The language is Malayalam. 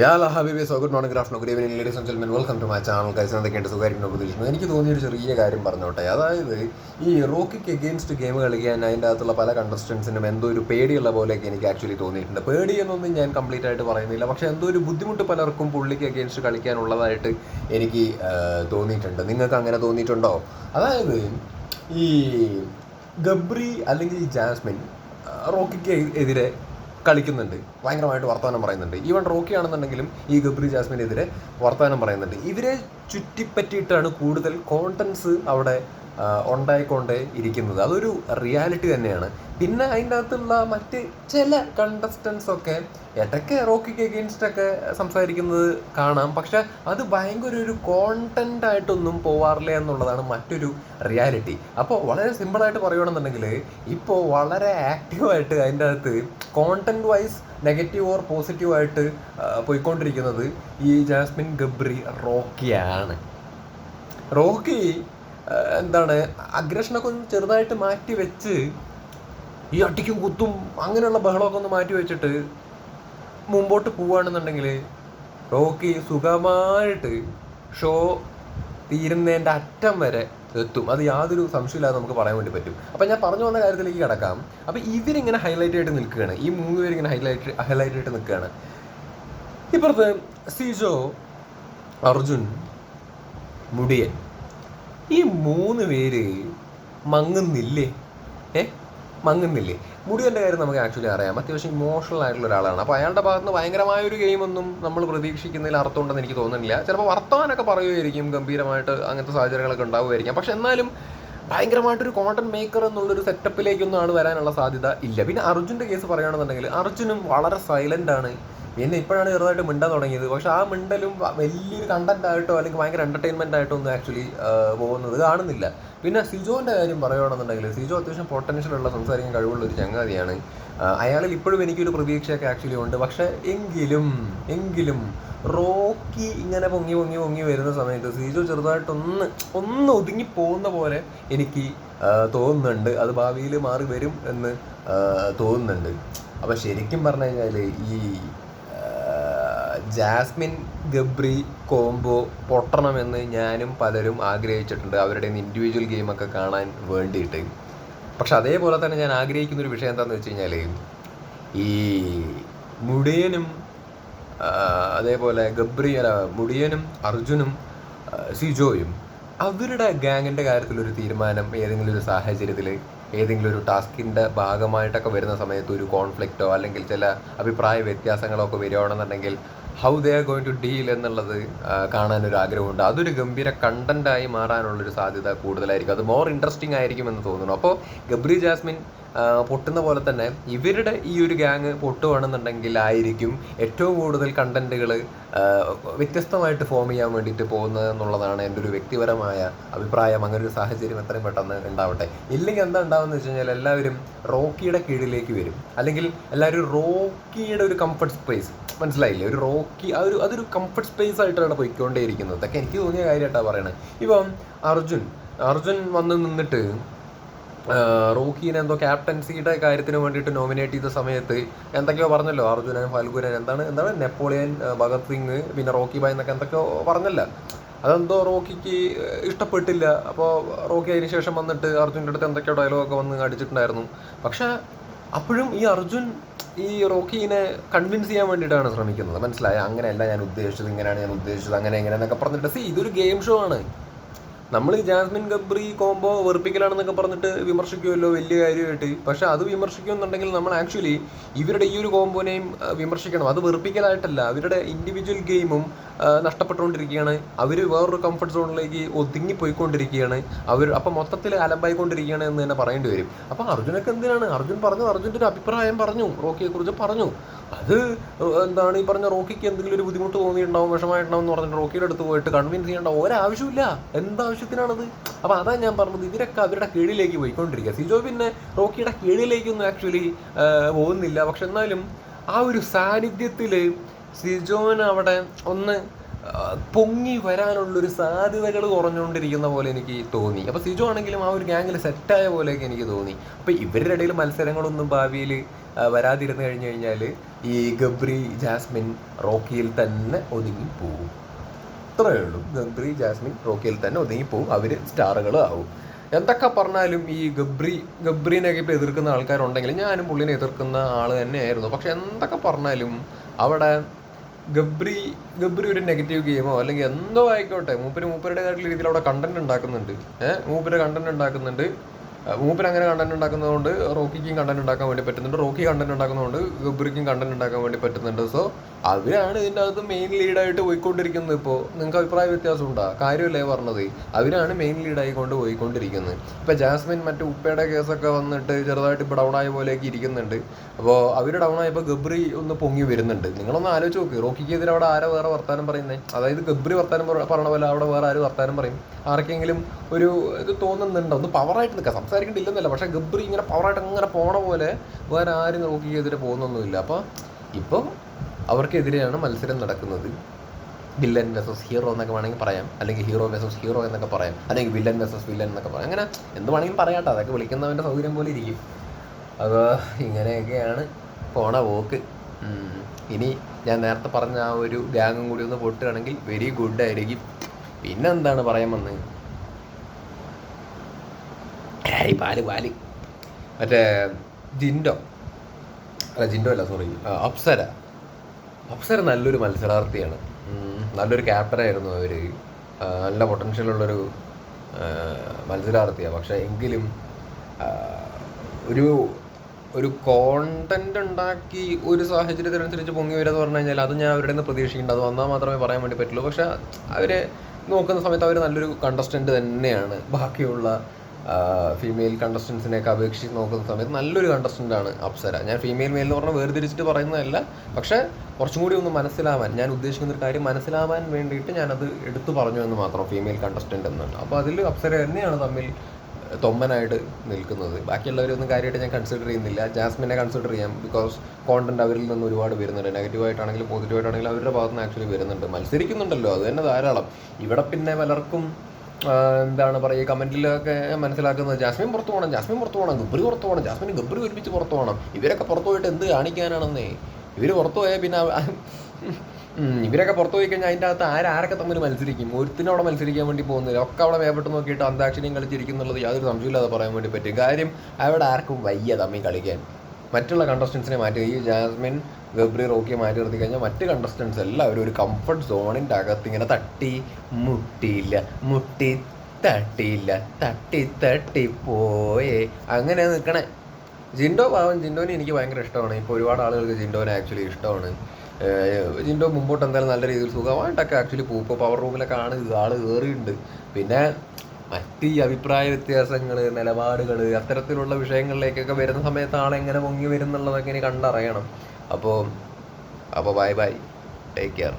യാ ഹബീബി so good morning graft good evening ladies and gentlemen welcome to my channel കൈസ് എന്തൊക്കെയുണ്ട്? സുഖമായിരിക്കുന്നു പ്രതീക്ഷിക്കുന്നു. എനിക്ക് തോന്നിയ ഒരു ചെറിയ കാര്യം പറഞ്ഞോട്ടെ. അതായത് ഈ റോക്കിക്ക് എഗെയിൻസ്റ്റ് ഗെയിം കളിക്കാൻ അതിന്റെ അകത്തുള്ള പല കണ്ടസ്റ്റൻസിനും എന്തോ ഒരു പേടിയുള്ള പോലെയൊക്കെ എനിക്ക് ആക്ച്വലി തോന്നിയിട്ടുണ്ട്. പേടി എന്നൊന്നും ഞാൻ കംപ്ലീറ്റ് ആയിട്ട് പറയുന്നില്ല. പക്ഷേ എന്തോ ഒരു ബുദ്ധിമുട്ട് പലർക്കും പുള്ളിക്ക് എഗെയിൻസ്റ്റ് കളിക്കാനുള്ളതായിട്ട് എനിക്ക് തോന്നിയിട്ടുണ്ട്. നിങ്ങൾക്ക് അങ്ങനെ തോന്നിയിട്ടുണ്ടോ? അതായത് ഈ ഗബ്രി അല്ലെങ്കിൽ ജാസ്മിൻ റോക്കിക്ക് എതിരെ കളിക്കുന്നുണ്ട്. ഭയങ്കരമായിട്ട് വർത്തമാനം പറയുന്നുണ്ട്. ഈവൻ റോക്കി ആണെന്നുണ്ടെങ്കിലും ഈ ഗബ്രി ജാസ്മിനെതിരെ വർത്തമാനം പറയുന്നുണ്ട്. ഇവരെ ചുറ്റിപ്പറ്റിയിട്ടാണ് കൂടുതൽ കോണ്ടൻസ് അവിടെ ഉണ്ടായിക്കൊണ്ടേ ഇരിക്കുന്നത്. അതൊരു റിയാലിറ്റി തന്നെയാണ്. പിന്നെ അതിന്റെ അകത്തുള്ള മറ്റ് ചില കണ്ടസ്റ്റൻസ് ഒക്കെ ഇടയ്ക്ക് റോക്കിക്ക് എഗെയിൻസ്റ്റ് ഒക്കെ സംസാരിക്കുന്നത് കാണാം. പക്ഷെ അത് ഭയങ്കര ഒരു കോണ്ടന്റ് ആയിട്ടൊന്നും പോവാറില്ല എന്നുള്ളതാണ് മറ്റൊരു റിയാലിറ്റി അപ്പോൾ വളരെ സിമ്പിളായിട്ട് പറയുകയാണെന്നുണ്ടെങ്കിൽ ഇപ്പോൾ വളരെ ആക്റ്റീവായിട്ട് അതിന്റെ അകത്ത് content wise negative or positive ആയിട്ട് പോയിക്കൊണ്ടിരിക്കുന്നത് ഈ ജാസ്മിൻ ഗബ്രി റോക്കിയാണ്. റോക്കി എന്താണ് അഗ്രഷനൊക്കെ ഒന്ന് ചെറുതായിട്ട് മാറ്റി വെച്ച് ഈ അട്ടിക്കും കുത്തും അങ്ങനെയുള്ള ബഹളമൊക്കെ ഒന്ന് മാറ്റി വെച്ചിട്ട് മുമ്പോട്ട് പോവുകയാണെന്നുണ്ടെങ്കിൽ റോക്കി സുഖമായിട്ട് ഷോ തീരുന്നതിന്റെ അറ്റം വരെ എത്തും. അത് യാതൊരു സംശയമില്ലാതെ നമുക്ക് പറയാൻ വേണ്ടി പറ്റും. അപ്പം ഞാൻ പറഞ്ഞു വന്ന കാര്യത്തിലേക്ക് കിടക്കാം. അപ്പം ഇവരിങ്ങനെ ഹൈലൈറ്റ് ആയിട്ട് നിൽക്കുകയാണ്. ഈ മൂന്ന് പേരിങ്ങനെ ഹൈലൈറ്റ് ഹൈലൈറ്റ് ആയിട്ട് നിൽക്കുകയാണ്. ഇപ്പുറത്ത് സീജോ അർജുൻ മുടിയൻ. ഈ മൂന്ന് പേര് മങ്ങുന്നില്ലേ? ഏ? മങ്ങുന്നില്ലേ? മുടിയന്റെ കാര്യം നമുക്ക് ആക്ച്വലി അറിയാം. അത്യാവശ്യം ഇമോഷണൽ ആയിട്ടുള്ള ഒരാളാണ്. അപ്പോൾ അയാളുടെ ഭാഗത്ത് നിന്ന് ഭയങ്കരമായ ഒരു ഗെയിമൊന്നും നമ്മൾ പ്രതീക്ഷിക്കുന്നതിൽ അർത്ഥമുണ്ടെന്ന് എനിക്ക് തോന്നുന്നില്ല. ചിലപ്പോൾ വർത്തമാനമൊക്കെ പറയുമായിരിക്കും ഗംഭീരമായിട്ട് അങ്ങനത്തെ സാഹചര്യങ്ങളൊക്കെ ഉണ്ടാവുമായിരിക്കും. പക്ഷെ എന്നാലും ഭയങ്കരമായിട്ടൊരു കോണ്ടന്റ് മേക്കർ എന്നുള്ളൊരു സെറ്റപ്പിലേക്കൊന്നും ആൾ വരാനുള്ള സാധ്യത ഇല്ല. പിന്നെ അർജുന്റെ കേസ് പറയുകയാണെന്നുണ്ടെങ്കിൽ അർജുനും വളരെ സൈലന്റ് ആണ്. പിന്നെ ഇപ്പോഴാണ് ചെറുതായിട്ട് മിണ്ടാൻ തുടങ്ങിയത്. പക്ഷെ ആ മിണ്ടലും വലിയൊരു കണ്ടന്റ് ആയിട്ടോ അല്ലെങ്കിൽ ഭയങ്കര എന്റർടൈൻമെന്റ് ആയിട്ടോ ഒന്നും ആക്ച്വലി പോകുന്നത് കാണുന്നില്ല. പിന്നെ സിജോന്റെ കാര്യം പറയുകയാണെന്നുണ്ടെങ്കിൽ സിജോ അത്യാവശ്യം പൊട്ടൻഷ്യൽ ഉള്ള സംസാരിക്കാൻ കഴിവുള്ള ഒരു ചങ്ങാതിയാണ്. അയാളിൽ ഇപ്പോഴും എനിക്കൊരു പ്രതീക്ഷയൊക്കെ ആക്ച്വലി ഉണ്ട്. പക്ഷെ എങ്കിലും എങ്കിലും റോക്കി ഇങ്ങനെ പൊങ്ങി പൊങ്ങി പൊങ്ങി വരുന്ന സമയത്ത് സിജോ ചെറുതായിട്ടൊന്ന് ഒന്ന് ഒതുങ്ങി പോകുന്ന പോലെ എനിക്ക് തോന്നുന്നുണ്ട്. അത് ഭാവിയിൽ മാറി വരും എന്ന് തോന്നുന്നുണ്ട്. അപ്പോൾ ശരിക്കും പറഞ്ഞു കഴിഞ്ഞാൽ ഈ ജാസ്മിൻ ഗബ്രി കോംബോ പൊട്ടണമെന്ന് ഞാനും പലരും ആഗ്രഹിച്ചിട്ടുണ്ട് അവരുടെ ഇൻഡിവിജ്വൽ ഗെയിമൊക്കെ കാണാൻ വേണ്ടിയിട്ട് പക്ഷെ അതേപോലെ തന്നെ ഞാൻ ആഗ്രഹിക്കുന്ന ഒരു വിഷയം എന്താണെന്ന് വെച്ച് കഴിഞ്ഞാൽ ഈ മുടിയനും അതേപോലെ ഗബ്രി മുടിയനും അർജുനും സിജോയും അവരുടെ ഗാങ്ങിന്റെ കാര്യത്തിലൊരു തീരുമാനം ഏതെങ്കിലും ഒരു സാഹചര്യത്തിൽ ഏതെങ്കിലും ഒരു ടാസ്കിന്റെ ഭാഗമായിട്ടൊക്കെ വരുന്ന സമയത്ത് ഒരു കോൺഫ്ലിക്റ്റോ അല്ലെങ്കിൽ ചില അഭിപ്രായ വ്യത്യാസങ്ങളോ ഒക്കെ വരികയാണെന്നുണ്ടെങ്കിൽ how they are going to deal എന്നുള്ളത് കാണാനൊരു ആഗ്രഹമുണ്ട്. അതൊരു ഗംഭീര കണ്ടന്റായി മാറാനുള്ളൊരു സാധ്യത കൂടുതലായിരിക്കും. അത് മോർ ഇൻട്രസ്റ്റിംഗ് ആയിരിക്കും എന്ന് തോന്നുന്നു. അപ്പോൾ ഗബ്രി ജാസ്മിൻ പൊട്ടുന്ന പോലെ തന്നെ ഇവരുടെ ഈ ഒരു ഗ്യാങ് പൊട്ടുകയാണെന്നുണ്ടെങ്കിൽ ആയിരിക്കും ഏറ്റവും കൂടുതൽ കണ്ടന്റുകൾ വ്യത്യസ്തമായിട്ട് ഫോം ചെയ്യാൻ വേണ്ടിയിട്ട് പോകുന്നത് എന്നുള്ളതാണ് എന്റെ ഒരു വ്യക്തിപരമായ അഭിപ്രായം. അങ്ങനെ ഒരു സാഹചര്യം എത്രയും പെട്ടെന്ന് ഉണ്ടാവട്ടെ. ഇല്ലെങ്കിൽ എന്താ ഉണ്ടാവുമെന്ന് വെച്ച് കഴിഞ്ഞാൽ എല്ലാവരും റോക്കിയുടെ കീഴിലേക്ക് വരും. അല്ലെങ്കിൽ എല്ലാവരും റോക്കിയുടെ ഒരു കംഫർട്ട് സ്പേസ് മനസ്സിലായില്ലേ? ഒരു റോക്കി ആ ഒരു അതൊരു കംഫർട്ട് സ്പേസ് ആയിട്ടാണ് പോയിക്കൊണ്ടേയിരിക്കുന്നത്. ഇതൊക്കെ എനിക്ക് തോന്നിയ കാര്യമായിട്ടാണ് പറയണത്. ഇപ്പം അർജുൻ അർജുൻ വന്ന് നിന്നിട്ട് റോക്കീനെ എന്തോ ക്യാപ്റ്റൻസിയുടെ കാര്യത്തിന് വേണ്ടിയിട്ട് നോമിനേറ്റ് ചെയ്ത സമയത്ത് എന്തൊക്കെയോ പറഞ്ഞല്ലോ അർജുനൻ ഫൽഗുനൻ എന്താണ് എന്താണ് നെപ്പോളിയൻ ഭഗത് സിംഗ് പിന്നെ റോക്കി ബായ് എന്നൊക്കെ എന്തൊക്കെയോ പറഞ്ഞല്ല. അതെന്തോ റോക്കിക്ക് ഇഷ്ടപ്പെട്ടില്ല. അപ്പോൾ റോക്കി അതിന് ശേഷം വന്നിട്ട് അർജുന്റെ അടുത്ത് എന്തൊക്കെയോ ഡയലോഗൊക്കെ വന്ന് അടിച്ചിട്ടുണ്ടായിരുന്നു പക്ഷെ അപ്പോഴും ഈ അർജുൻ ഈ റോക്കീനെ കൺവിൻസ് ചെയ്യാൻ വേണ്ടിയിട്ടാണ് ശ്രമിക്കുന്നത്. മനസ്സിലായ? അങ്ങനെയല്ല ഞാൻ ഉദ്ദേശിച്ചത് ഇങ്ങനെയാണ് ഞാൻ ഉദ്ദേശിച്ചത് അങ്ങനെ എങ്ങനെ എന്നൊക്കെ പറഞ്ഞിട്ട്. സി ഇതൊരു ഗെയിം ഷോ ആണ്. നമ്മൾ ഈ ജാസ്മിൻ ഗബ്രി കോംബോ വെറുപ്പിക്കലാണെന്നൊക്കെ പറഞ്ഞിട്ട് വിമർശിക്കുമല്ലോ വലിയ കാര്യമായിട്ട്. പക്ഷെ അത് വിമർശിക്കുമെന്നുണ്ടെങ്കിൽ നമ്മൾ ആക്ച്വലി ഇവരുടെ ഈ ഒരു കോംബോനെയും വിമർശിക്കണം. അത് വെറുപ്പിക്കലായിട്ടല്ല. അവരുടെ ഇൻഡിവിജ്വൽ ഗെയിമും നഷ്ടപ്പെട്ടുകൊണ്ടിരിക്കുകയാണ്. അവർ വേറൊരു കംഫർട്ട് സോണിലേക്ക് ഒതുങ്ങി പോയിക്കൊണ്ടിരിക്കുകയാണ് അവർ അപ്പം മൊത്തത്തിൽ അലമ്പായിക്കൊണ്ടിരിക്കുകയാണ് എന്ന് തന്നെ പറയേണ്ടി വരും. അപ്പോൾ അർജുനൊക്കെ എന്തിനാണ്? അർജുൻ പറഞ്ഞു അർജുന്റെ ഒരു അഭിപ്രായം പറഞ്ഞു റോക്കിയെക്കുറിച്ച് പറഞ്ഞു. അത് എന്താണ് ഈ പറഞ്ഞ റോക്കിക്ക് എന്തെങ്കിലും ഒരു ബുദ്ധിമുട്ട് തോന്നിയിട്ടുണ്ടാവും വിഷമായിട്ടുണ്ടാവും എന്ന് പറഞ്ഞിട്ട് റോക്കിയുടെ അടുത്ത് പോയിട്ട് കൺവിൻസ് ചെയ്യേണ്ട ഒരാവശ്യമില്ല എന്താവശ്യത്തിനാണത് അപ്പോൾ അതാ ഞാൻ പറഞ്ഞത് ഇവരൊക്കെ അവരുടെ കീഴിലേക്ക് പോയിക്കൊണ്ടിരിക്കുക. സിജോ പിന്നെ റോക്കിയുടെ കീഴിലേക്കൊന്നും ആക്ച്വലി പോകുന്നില്ല. പക്ഷെ എന്നാലും ആ ഒരു സാന്നിധ്യത്തിൽ സിജോന് അവിടെ ഒന്ന് പൊങ്ങി പൊങ്ങി വരാനുള്ളൊരു സാധ്യതകൾ കുറഞ്ഞുകൊണ്ടിരിക്കുന്ന പോലെ എനിക്ക് തോന്നി. അപ്പോൾ സിജോ ആണെങ്കിലും ആ ഒരു ഗ്യാങ്ങിൽ സെറ്റായ പോലെയൊക്കെ എനിക്ക് തോന്നി. അപ്പോൾ ഇവരുടെ ഇടയിൽ മത്സരങ്ങളൊന്നും ഭാവിയിൽ വരാതിരുന്നു കഴിഞ്ഞു കഴിഞ്ഞാൽ ഈ ഗബ്രി ജാസ്മിൻ റോക്കിയിൽ തന്നെ ഒതുങ്ങി പോകും. അത്രയേ ഉള്ളൂ. ഗബ്രി ജാസ്മിൻ റോക്കിയിൽ തന്നെ ഒതുങ്ങി പോകും അവർ സ്റ്റാറുകൾ ആവും. എന്തൊക്കെ പറഞ്ഞാലും ഈ ഗബ്രി ഗബ്രീനെയൊക്കെ ഇപ്പോൾ എതിർക്കുന്ന ആൾക്കാരുണ്ടെങ്കിൽ ഞാനും പുള്ളിനെ എതിർക്കുന്ന ആൾ തന്നെയായിരുന്നു. പക്ഷെ എന്തൊക്കെ പറഞ്ഞാലും അവിടെ ഗബ്രി ഗബ്രി ഒരു നെഗറ്റീവ് ഗെയിമോ അല്ലെങ്കിൽ എന്തോ ആയിക്കോട്ടെ മൂപ്പര് മൂപ്പരുടെ കാര്യത്തിൽ രീതിയിൽ അവിടെ കണ്ടന്റ് ഉണ്ടാക്കുന്നുണ്ട്. ഏഹ് മൂപ്പര് കണ്ടന്റ് ഉണ്ടാക്കുന്നുണ്ട്. ആ, മൂപ്പര് അങ്ങനെ കണ്ടന്റ് ഉണ്ടാക്കുന്നതുകൊണ്ട് റോക്കിക്കും കണ്ടന്റ് ഉണ്ടാക്കാൻ വേണ്ടി പറ്റുന്നുണ്ട്. റോക്കി കണ്ടന്റ് ഉണ്ടാക്കുന്നതുകൊണ്ട് ഗബ്രിക്കും കണ്ടന്റ് ഉണ്ടാക്കാൻ വേണ്ടി പറ്റുന്നുണ്ട്. സോ അവരാണ് ഇതിന്റെ അകത്ത് മെയിൻ ലീഡായിട്ട് പോയിക്കൊണ്ടിരിക്കുന്നത് ഇപ്പോൾ നിങ്ങൾക്ക് അഭിപ്രായ വ്യത്യാസം ഉണ്ടോ? കാര്യമല്ലേ പറഞ്ഞത്? അവരാണ് മെയിൻ ലീഡായിക്കൊണ്ട് പോയിക്കൊണ്ടിരിക്കുന്നത്. ഇപ്പോൾ ജാസ്മിൻ മറ്റു ഉപ്പയുടെ കേസൊക്കെ വന്നിട്ട് ചെറുതായിട്ട് ഇപ്പോൾ ഡൗൺ ആയ പോലെയൊക്കെ ഇരിക്കുന്നുണ്ട്. അപ്പോൾ അവർ ഡൗൺ ആയപ്പോൾ ഗബ്രി ഒന്ന് പൊങ്ങി വരുന്നുണ്ട്. നിങ്ങളൊന്ന് ആലോചിച്ച് നോക്ക്. റോക്കിക്ക് എതിരെ അവിടെ ആരാ വേറെ വർത്താനം പറയുന്നത് അതായത് ഗബ്രി വർത്താനം പറഞ്ഞ പോലെ അവിടെ വേറെ ആര് വർത്താനം പറയും? ആർക്കെങ്കിലും ഒരു ഇത് തോന്നുന്നുണ്ടോ? ഒന്ന് പവറായിട്ട് നിൽക്കാം. സംസാരിക്കേണ്ടില്ലെന്നല്ല. പക്ഷേ ഗബ്രി ഇങ്ങനെ പവറായിട്ട് അങ്ങനെ പോണ പോലെ വേറെ ആരും നോക്കി എതിരെ പോകുന്നൊന്നുമില്ല. അപ്പോൾ ഇപ്പോൾ അവർക്കെതിരെയാണ് മത്സരം നടക്കുന്നത്. വില്ലൻ വെസസ് ഹീറോ എന്നൊക്കെ വേണമെങ്കിൽ പറയാം. അല്ലെങ്കിൽ ഹീറോ വെസസ് ഹീറോ എന്നൊക്കെ പറയാം. അല്ലെങ്കിൽ വില്ലൻ വെസസ് വില്ലൻ എന്നൊക്കെ പറയാം. അങ്ങനെ എന്ത് വേണമെങ്കിലും പറയാട്ടോ അതൊക്കെ വിളിക്കുന്നവന്റെ സൗകര്യം പോലെ ഇരിക്കും. അപ്പോൾ ഇങ്ങനെയൊക്കെയാണ് പോണ പോക്ക്. ഇനി ഞാൻ നേരത്തെ പറഞ്ഞ ആ ഒരു ഗ്യാങ്ങും കൂടി ഒന്ന് പൊട്ടുകയാണെങ്കിൽ വെരി ഗുഡ് ആയിരിക്കും. പിന്നെന്താണ് പറയാൻ വന്നത് ഏയ് പാൽ പാൽ. മറ്റേ ജിൻഡോ. അല്ല ജിൻഡോ അല്ല സോറി അപ്സര. അപ്സര നല്ലൊരു മത്സരാർത്ഥിയാണ്. നല്ലൊരു ക്യാപ്റ്റനായിരുന്നു അവർ നല്ല പൊട്ടൻഷ്യലുള്ളൊരു മത്സരാർത്ഥിയാണ് പക്ഷേ എങ്കിലും ഒരു ഒരു കോണ്ടന്റ് ഉണ്ടാക്കി ഒരു സാഹചര്യത്തിനനുസരിച്ച് പൊങ്ങി വരിക എന്ന് പറഞ്ഞു കഴിഞ്ഞാൽ അത് ഞാൻ അവരുടെ നിന്ന് പ്രതീക്ഷിക്കേണ്ട അത് വന്നാൽ മാത്രമേ പറയാൻ വേണ്ടി പറ്റുള്ളൂ. പക്ഷേ അവരെ നോക്കുന്ന സമയത്ത് അവർ നല്ലൊരു കണ്ടസ്റ്റന്റ് തന്നെയാണ്. ബാക്കിയുള്ള ഫീമെയിൽ കണ്ടസ്റ്റൻസിനെയൊക്കെ അപേക്ഷിച്ച് നോക്കുന്ന സമയത്ത് നല്ലൊരു കണ്ടസ്റ്റന്റ് ആണ് അപ്സര. ഞാൻ ഫീമെയിൽ മെയിൽ എന്ന് പറഞ്ഞാൽ വേർതിരിച്ചിട്ട് പറയുന്നതല്ല. പക്ഷേ കുറച്ചും കൂടി ഒന്ന് മനസ്സിലാവാൻ ഞാൻ ഉദ്ദേശിക്കുന്ന ഒരു കാര്യം മനസ്സിലാവാൻ വേണ്ടിയിട്ട് ഞാനത് എടുത്തു പറഞ്ഞു എന്ന് മാത്രം ഫീമെയിൽ കണ്ടസ്റ്റന്റ് എന്നുണ്ട് അപ്പോൾ അതിൽ അപ്സര തന്നെയാണ് തമ്മിൽ തൊമ്മനായിട്ട് നിൽക്കുന്നത്. ബാക്കിയുള്ളവരൊന്നും കാര്യമായിട്ട് ഞാൻ കൺസിഡർ ചെയ്യുന്നില്ല. ജാസ്മിനെ കൺസിഡർ ചെയ്യാം. ബിക്കോസ് കോണ്ടന്റ് അവരിൽ നിന്ന് ഒരുപാട് വരുന്നുണ്ട്. നെഗറ്റീവായിട്ടാണെങ്കിലും പോസിറ്റീവായിട്ടാണെങ്കിലും അവരുടെ ഭാഗത്ത് നിന്ന് ആക്ച്വലി വരുന്നുണ്ട്. മത്സരിക്കുന്നുണ്ടല്ലോ. അത് തന്നെ ധാരാളം. ഇവിടെ പിന്നെ പലർക്കും എന്താണ് പറയുക കമന്റിലൊക്കെ മനസ്സിലാക്കുന്നത് ജാസ്മിൻ പുറത്തു പോകണം ജാസ്മിൻ പുറത്തു പോകണം ഗബ്രി പുറത്തു പോകണം ജാസ്മിൻ ഗബ്രി ഒരുമിച്ച് പുറത്തു പോകണം ഇവരൊക്കെ പുറത്തു പോയിട്ട് എന്ത് കാണിക്കാനാണെന്നേ? ഇവർ പുറത്തു പോയാൽ പിന്നെ ഇവരൊക്കെ പുറത്തു പോയി കഴിഞ്ഞാൽ അതിന്റെ അകത്ത് ആരാരൊക്കെ തമ്മിൽ മത്സരിക്കും? ഒരുത്തിനവിടെ മത്സരിക്കാൻ വേണ്ടി പോകുന്നില്ല. ഒക്കെ അവിടെ വേപ്പെട്ട് നോക്കിയിട്ട് അന്താക്ഷരിയും കളിച്ചിരിക്കുന്നുള്ളത് യാതൊരു സംശയമില്ലാതെ പറയാൻ വേണ്ടി പറ്റും. കാര്യം അവിടെ ആർക്കും വയ്യ തമ്മിൽ കളിക്കാൻ. മറ്റുള്ള കണ്ടസ്റ്റൻസിനെ മാറ്റി. ഈ ജാസ്മിൻ ഗബ്രി റോക്കിയെ മാറ്റി നിർത്തി കഴിഞ്ഞാൽ മറ്റ് കണ്ടസ്റ്റൻസ് എല്ലാവരും ഒരു കംഫർട്ട് സോണിന്റെ അകത്ത് ഇങ്ങനെ തട്ടി മുട്ടിയില്ല മുട്ടി തട്ടിയില്ല തട്ടി തട്ടി പോയേ. അങ്ങനെ നിൽക്കണേ. ജിൻഡോ പാവം ജിൻഡോനെ എനിക്ക് ഭയങ്കര ഇഷ്ടമാണ്. ഇപ്പോൾ ഒരുപാട് ആളുകൾക്ക് ജിൻഡോനെ ആക്ച്വലി ഇഷ്ടമാണ്. ജിൻഡോ മുമ്പോട്ട് എന്തായാലും നല്ല രീതിയിൽ സുഖമായിട്ടൊക്കെ ആക്ച്വലി പോകും ഇപ്പോൾ പവർ റൂമിലൊക്കെ ആണ് ആൾ കയറിയിട്ടുണ്ട് പിന്നെ മറ്റ് ഈ അഭിപ്രായ വ്യത്യാസങ്ങൾ നിലപാടുകൾ അത്തരത്തിലുള്ള വിഷയങ്ങളിലേക്കൊക്കെ വരുന്ന സമയത്താണ് ആളെങ്ങനെ പൊങ്ങി വരും എന്നുള്ളതൊക്കെ ഇനി കണ്ടറിയണം. അപ്പോൾ അപ്പോൾ ബൈ ബൈ ടേക്ക് കെയർ